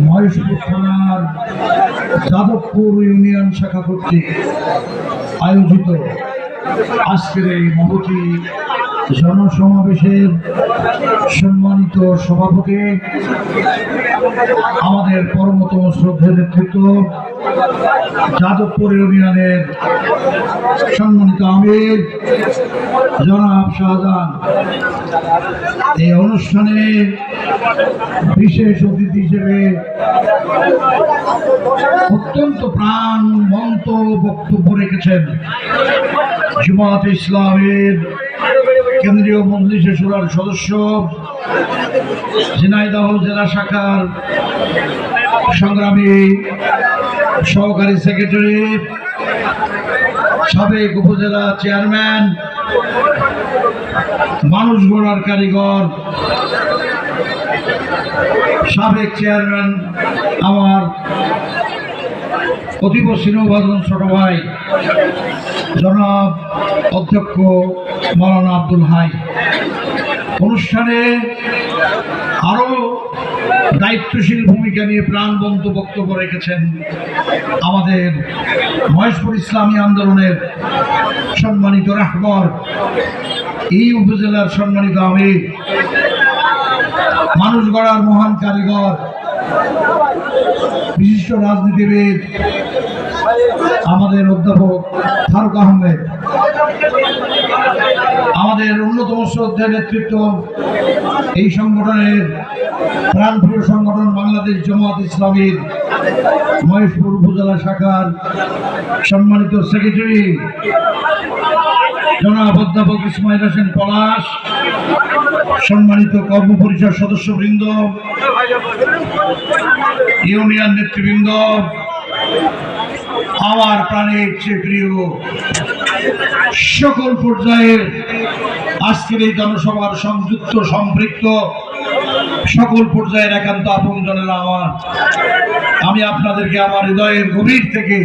মহেশপুর থানার যাদবপুর ইউনিয়ন শাখা কর্তৃক আয়োজিত আজকের এই মহতি জনসমাবেশের সম্মানিত সভাপতি, আমাদের পরমতম শ্রদ্ধের নেতৃত্ব যাদবপুর ইউনিয়নের সম্মানিত আমির, জনাব শাহজাহান। এই অনুষ্ঠানে বিশেষ অতিথি হিসেবে অত্যন্ত প্রাণ মন্ত বক্তব্য রেখেছেন জুমাত ইসলামের কেন্দ্রীয় মজলিসে সুরার সদস্য, ঝিনাইদহ জেলা শাখার সংগ্রামী সহকারী সেক্রেটারি, সাবেক উপজেলা চেয়ারম্যান, মানুষ গড়ার কারিগর, সাবেক চেয়ারম্যান আমার অতীব স্নেহভাজন ছোট ভাই, জনাব অধ্যক্ষ মৌলানা আব্দুল হাই। অনুষ্ঠানে আরও দায়িত্বশীল ভূমিকা নিয়ে প্রাণবন্ত বক্তব্য রেখেছেন আমাদের মহেশপুর ইসলামী আন্দোলনের সম্মানিত রাহবর। এই উপজেলার সম্মানিত আমির। মানুষ গড়ার মহান কারিগর। বিশিষ্ট রাজনীতিবিদ আমাদের অধ্যাপক ফারুক আহমেদ, আমাদের অন্যতম শ্রদ্ধের নেতৃত্ব এই সংগঠনের প্রাণপ্রিয় সংগঠন বাংলাদেশ জামাত ইসলামীর মহেশপুর উপজেলা শাখার সম্মানিত সেক্রেটারি। জনাব অধ্যাপক ইসমাইল হোসেন পলাশ, সম্মানিত সদস্যবৃন্দ, ইউনিয়ন নেতৃবৃন্দ, আমার প্রাণের চেয়ে প্রিয় সকল পর্যায়ের আজকের এই জনসভার সংযুক্ত সম্পৃক্ত সকল পর্যায়ের একান্ত আপনজনেরা আমার। আমি আপনাদেরকে আমার হৃদয়ের গভীর থেকে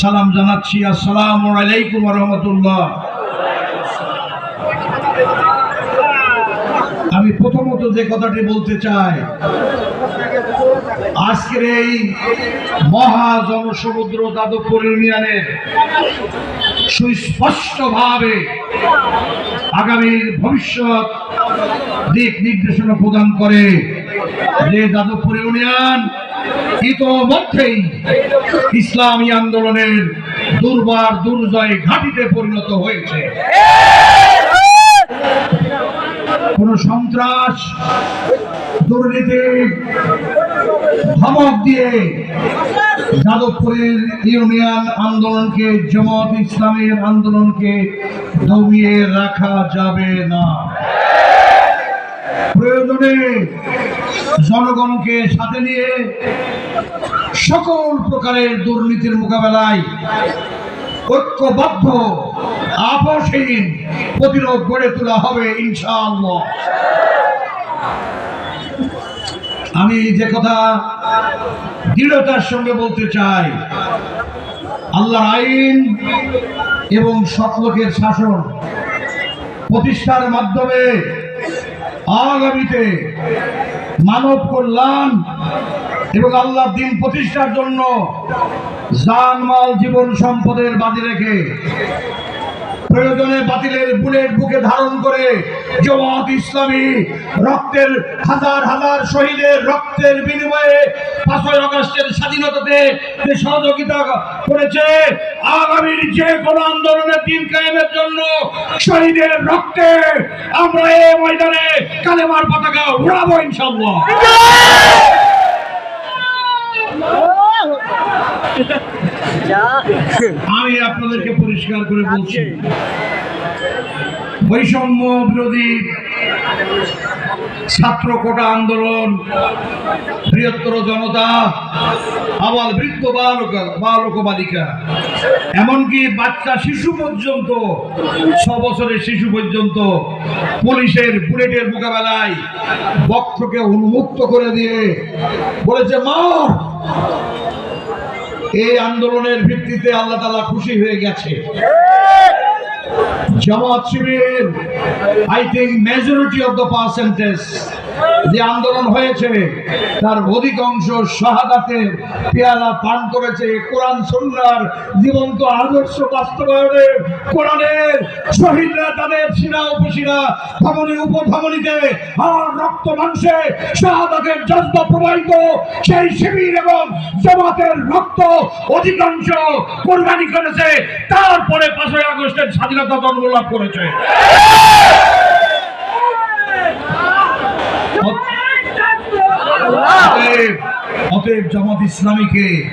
সালাম জানাচ্ছি। আসসালামু আলাইকুম রহমতুল্লাহ। আমি প্রথমত যে কথাটি বলতে চাই, আজকের এই মহা জনসমুদ্র যাদবপুর ইউনিয়নের সুস্পষ্টভাবে আগামীর ভবিষ্যৎ দিক নির্দেশনা প্রদান করে যে যাদবপুর ইউনিয়ন ইতোমধ্যেই ইসলামী আন্দোলনের দুর্বার দুর্জয় ঘাটিতে পরিণত হয়েছে। কোন সন্ত্রাস, দুর্নীতি, ধমক দিয়ে যাদবপুরের ইউনিয়ন আন্দোলনকে, জমাত ইসলামের আন্দোলনকে দমিয়ে রাখা যাবে না। প্রয়োজনে জনগণকে সাথে নিয়ে সকল প্রকারের দুর্নীতির মোকাবেলায় ঐক্যবদ্ধ আপসহীন প্রতিরোধ গড়ে তোলা হবে, ইনশাআল্লাহ। আমি যে কথা দৃঢ়তার সঙ্গে বলতে চাই, আল্লাহর আইন এবং সৎলোকের শাসন প্রতিষ্ঠার মাধ্যমে আগামীতে মানব কল্যাণ এবং আল্লাহ দিন প্রতিষ্ঠার জন্য জানমাল জীবন সম্পদের বাজি রেখে প্রয়োজনে বাতিলের বুলেট বুকে ধারণ করে জমাত ইসলামী রক্তের হাজার হাজার শহীদের রক্তের বিনিময়ে পাঁচই আগস্টের স্বাধীনতাতে যে সহযোগিতা করেছে, আগামীর যে কোনো আন্দোলনের দিন কায়েমের জন্য শহীদের রক্তে আমরা এই ময়দানে কালেমার পতাকা উড়াবো ইনশাল্লাহ আমি আপনাদেরকে পরিষ্কার করে বলছি, বৈষম্য বিরোধী ছাত্র কোটা আন্দোলন, বৃহত্তর জনতা আবার বৃদ্ধ বালক বালক বালিকা, এমনকি বাচ্চা শিশু পর্যন্ত, ছ বছরের শিশু পর্যন্ত পুলিশের বুলেটের মোকাবেলায় বক্ষকে উন্মুক্ত করে দিয়ে বলেছে, মা এই আন্দোলনের ভিত্তিতে আল্লাহ তালা খুশি হয়ে গেছে। Jamaat Shibir I think majority of the percentage যে আন্দোলন হয়েছে, তার অধিকাংশ শাহাদাতের পেয়ালা পান করেছে কোরআন সন্ন্যার জীবন্ত আদর্শ বাস্তবায়নে কোরআনের শহীদরা তাদের সিনা উপসিনা ধমনী উপধমনীতে আর রক্ত মাংসে শাহাদাতের জজ্বা প্রবাহিত। সেই শিবির এবং জামাতের রক্ত অধিকাংশ কোরবানি করেছে। তারপরে পাঁচই আগস্টের স্বাধীনতা জন্ম লাভ করেছে। অতএব জামাত ইসলামীকে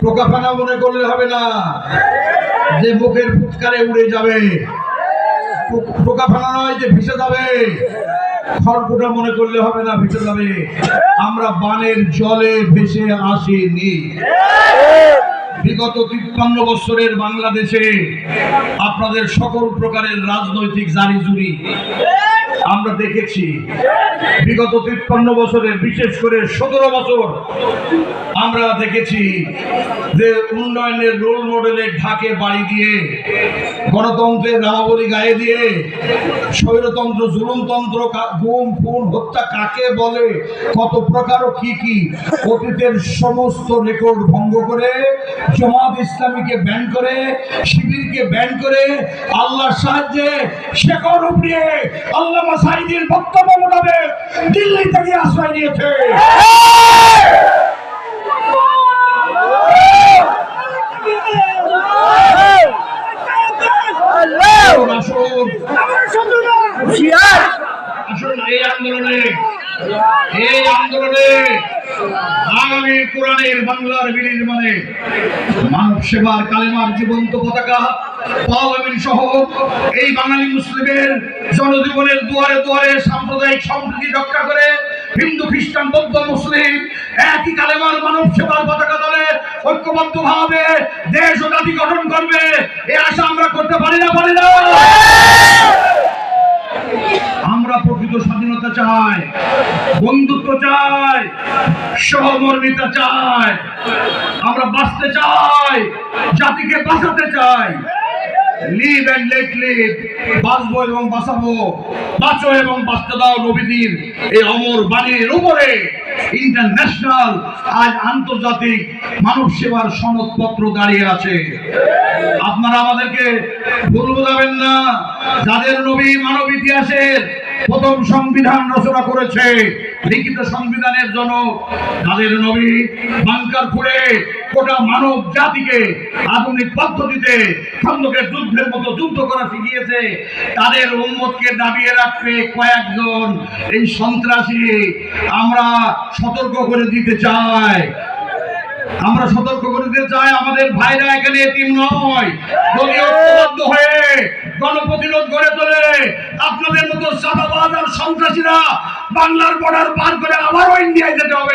প্রকাফানা মনে করলে হবে না। যে মুখের ফুৎকারে উড়ে যাবে প্রো- প্রকাফানা নয় যে ভেসে যাবে। খড়কুটা মনে করলে হবে না, ভেসে যাবে। আমরা বানের জলে ভেসে আসিনি। বিগত তিপ্পান্ন বছরের বাংলাদেশে আপনাদের সকল প্রকারের রাজনৈতিক জারি জুরি আমরা দেখেছি বিগত তিপ্পান্ন বছরে, বিশেষ করে সতেরো বছর, আমরা দেখেছি যে উন্নয়নের রোল মডেলের ঢাকে বাড়ি দিয়ে, গণতন্ত্রের নামাবলী গায়ে দিয়ে, স্বৈরতন্ত্র, জুলুমতন্ত্র গুম, খুন, হত্যা কাকে বলে, কত প্রকার ও কি কি, অতীতের সমস্ত রেকর্ড ভঙ্গ করে, জামাত ইসলামীকে ব্যান করে, শিবিরকে ব্যান করে, আল্লাহর সাহায্যে শেখর উপড়িয়ে আল্লামা বক্তব্য মোতাবেক দিল্লি থেকে আশ্রয় নিয়েছে। এই আন্দোলনে এই আন্দোলনে আগামী কোরআনের বাংলার বিনির্মাণে মানব সেবার কালেমার জীবন্ত পতাকা এই বাঙালি মুসলিমের জনজীবনের দুয়ারে দুয়ারে সাম্প্রদায়িক সম্প্রীতি রক্ষা করে হিন্দু, খ্রিস্টান, বৌদ্ধ, মুসলিম একই কালেমার মানব সেবার পতাকা দলে ঐক্যবদ্ধ ভাবে দেশ ও জাতি গঠন করবে, এ আশা আমরা করতে পারি না পারি না। আমরা প্রকৃত স্বাধীনতা চাই, বন্ধুত্ব চাই, সহমর্মিতা চাই, আমরা বাঁচতে চাই, জাতিকে বাঁচাতে চাই। লিভ এন্ড লেট লিভ বাঁচবো এবং বাঁচাবো। বাঁচো এবং বাঁচতে দাও নবীদের এই অমর বাণীর উপরে। ইন্টারন্যাশনাল আজ আন্তর্জাতিক মানব সেবার সনদপত্র দাঁড়িয়ে আছে। আপনারা আমাদেরকে ভুল বোঝাবেন না। যাদের নবী মানব ইতিহাসের প্রথম সংবিধান রচনা করেছে লিখিত সংবিধানের জন্য যাদের নবী বাংকার খুঁড়ে গোটা মানব জাতিকে আধুনিক পদ্ধতিতে খন্দকের যুদ্ধের মতো যুদ্ধ করা শিখিয়েছে। তাদের উম্মতকে দাবিয়ে রাখতে কয়েকজন। এই সন্ত্রাসী আমরা সতর্ক করে দিতে চাই। আমরা সতর্ক করে দিতে চাই, আমাদের ভাইরা এখানে এতিম নয়। যদি ঐক্যবদ্ধ হয়ে গণপ্রতিরোধ গড়ে তোলে। আপনাদের মতো সাদা আর সন্ত্রাসীরা বাংলার বর্ডার পার করে আবারও ইন্ডিয়ায় যেতে হবে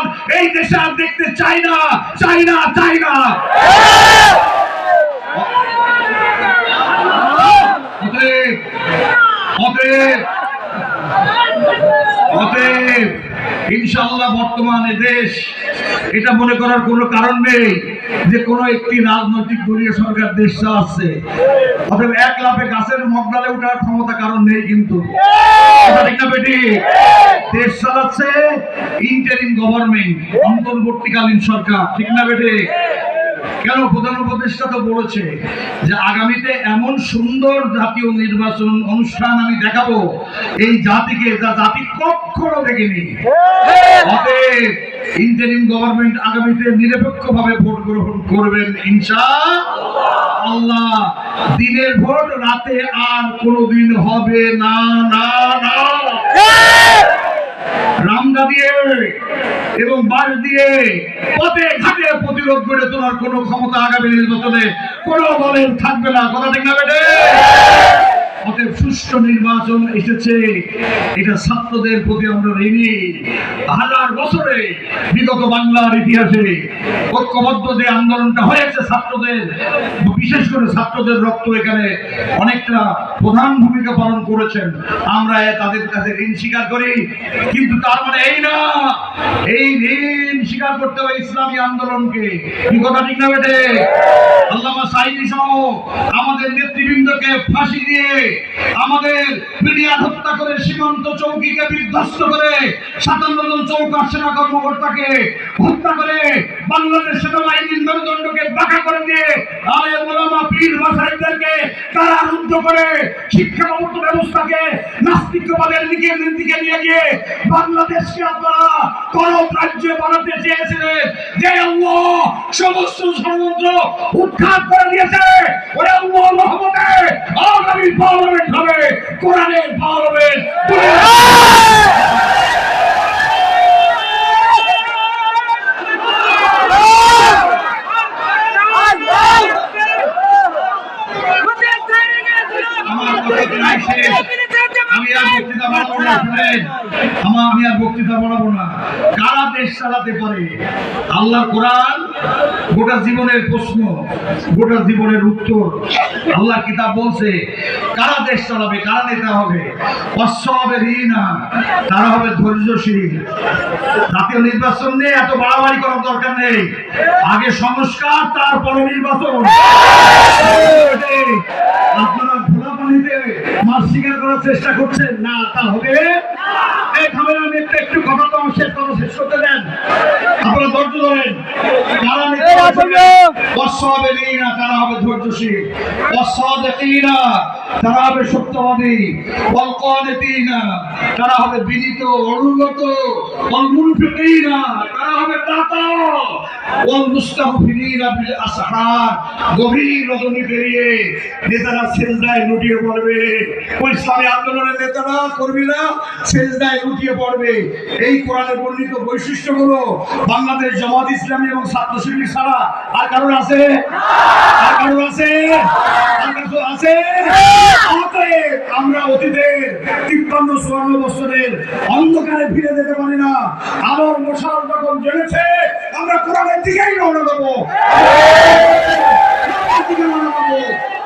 এই দেশে আর দেখতে চাই না চাই না চাই না। অতএব অতএব অতএব ইনশাআল্লাহ বর্তমানে দেশ, এটা মনে করার কোনো কারণ নেই যে কোনো একটি রাজনৈতিক দলীয় সরকার দেশ চালাচ্ছে। অতএব এক লাফে গাছের মগডালে ওঠার ক্ষমতা কারণ নেই কিন্তু। দেশ চালাচ্ছে ইন্টারিম গভর্নমেন্ট অন্তর্বর্তীকালীন সরকার, ঠিক না বেটি? কেন প্রধান উপদেষ্টা তো বলেছে যে আগামীতে এমন সুন্দর জাতীয় নির্বাচন অনুষ্ঠান আমি দেখাবো, এই জাতিকে, যা জাতি কখনো দেখেনি। ইন্টারিম গভর্নমেন্ট আগামীতে নিরপেক্ষভাবে ভোট গ্রহণ করবেন ইনশা আল্লাহ, দিনের ভোট, রাতে আর কোনোদিন হবে না না না। রামদা দিয়ে এবং বাস দিয়ে পথে ঘাটে প্রতিরোধ করে তোলার কোনো ক্ষমতা আগামী নির্বাচনে কোনো দলের থাকবে না। কথা ঠিক না বেটে? অতএব সুষ্ঠু নির্বাচন এসেছে। এটা ছাত্রদের প্রতি আমরা ঋণী। হাজার বছরে বিগত বাংলার ইতিহাসে ঐক্যবদ্ধ যে আন্দোলনটা হয়েছে ছাত্রদের, বিশেষ করে ছাত্রদের রক্ত এখানে অনেকটা প্রধান ভূমিকা পালন করেছেন। আমরা তাদের কাছে ঋণ স্বীকার করি। কিন্তু তার মানে এই না, এই ঋণ স্বীকার করতে হবে ইসলামী আন্দোলনকে। কি কথা ঠিক না বেটে? সাইদি সহ আমাদের নেতৃবৃন্দকে ফাঁসি দিয়ে আমাদের হত্যা করে সীমান্ত চৌকিকে বিধ্বস্ত করে সাতান্ন জন চৌকার সেনা কর্মকর্তাকে হত্যা করে বাংলাদেশ সেনাবাহিনীর মেরুদণ্ডকে বাঁকা করে দিয়ে মোলামা পীর কারারুদ্ধ করে শিক্ষা ব্যবস্থাকে নাস্তিকবাদের দিকে দিকে নিয়ে গিয়ে বাংলাদেশকে আপনারা রাজ্য বানাতে চেয়েছিলেন। যে সমস্ত ষড়যন্ত্র উৎখাত করে দিয়েছে। ওরা উমর রহমতে আগামী পার্লামেন্ট হবে কোরআনের পার্লামেন্ট। আমার কথা নাই শেষ। আমি আর বক্তৃতা বাড়াবো না কারা দেশ চালাতে পারে? আল্লাহ কোরআন গোটা জীবনের প্রশ্ন, গোটা জীবনের উত্তর। আল্লাহ কিতাব বলছে, কারা দেশ চালাবে, কারা নেতা হবে? অশ্ব হবে ঋণা, তারা হবে ধৈর্যশীল। জাতীয় নির্বাচন নিয়ে এত বাড়াবাড়ি করার দরকার নেই। আগে সংস্কার, তারপরে নির্বাচন। আপনারা মাছ শিকার করার চেষ্টা করছেন না তা হবে তারা হবে ধৈর্যশীল। সত্যবাদী। তারা হবে বিনীত অনুগত। গভীর রজনী পেরিয়ে নেতারা সেজদায় লুটিয়ে পড়বে। ওই ইসলামী আন্দোলনের নেতারা কর্মীরা সেজদায় লুটিয়ে পড়বে। এই কোরআনে বর্ণিত বৈশিষ্ট্যগুলো বাংলাদেশ জামাত ইসলামী এবং ছাত্র শিবির ছাড়া আর কারোর আছে? আর আছে? আমরা অতীতের তিপ্পান্ন, চুয়ান্ন বছরের অন্ধকারে ফিরে যেতে পারি না। আমার মশাল যখন জেনেছে আমরা কোরআনের দিকেই রওনা দেবো।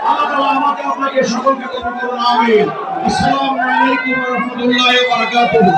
আল্লাহ তাআলা আমাকে আপনাকে সকলকে কবুল করুন আমিন। আসসালামু আলাইকুম ওয়া রাহমাতুল্লাহি ওয়া বারাকাতুহু।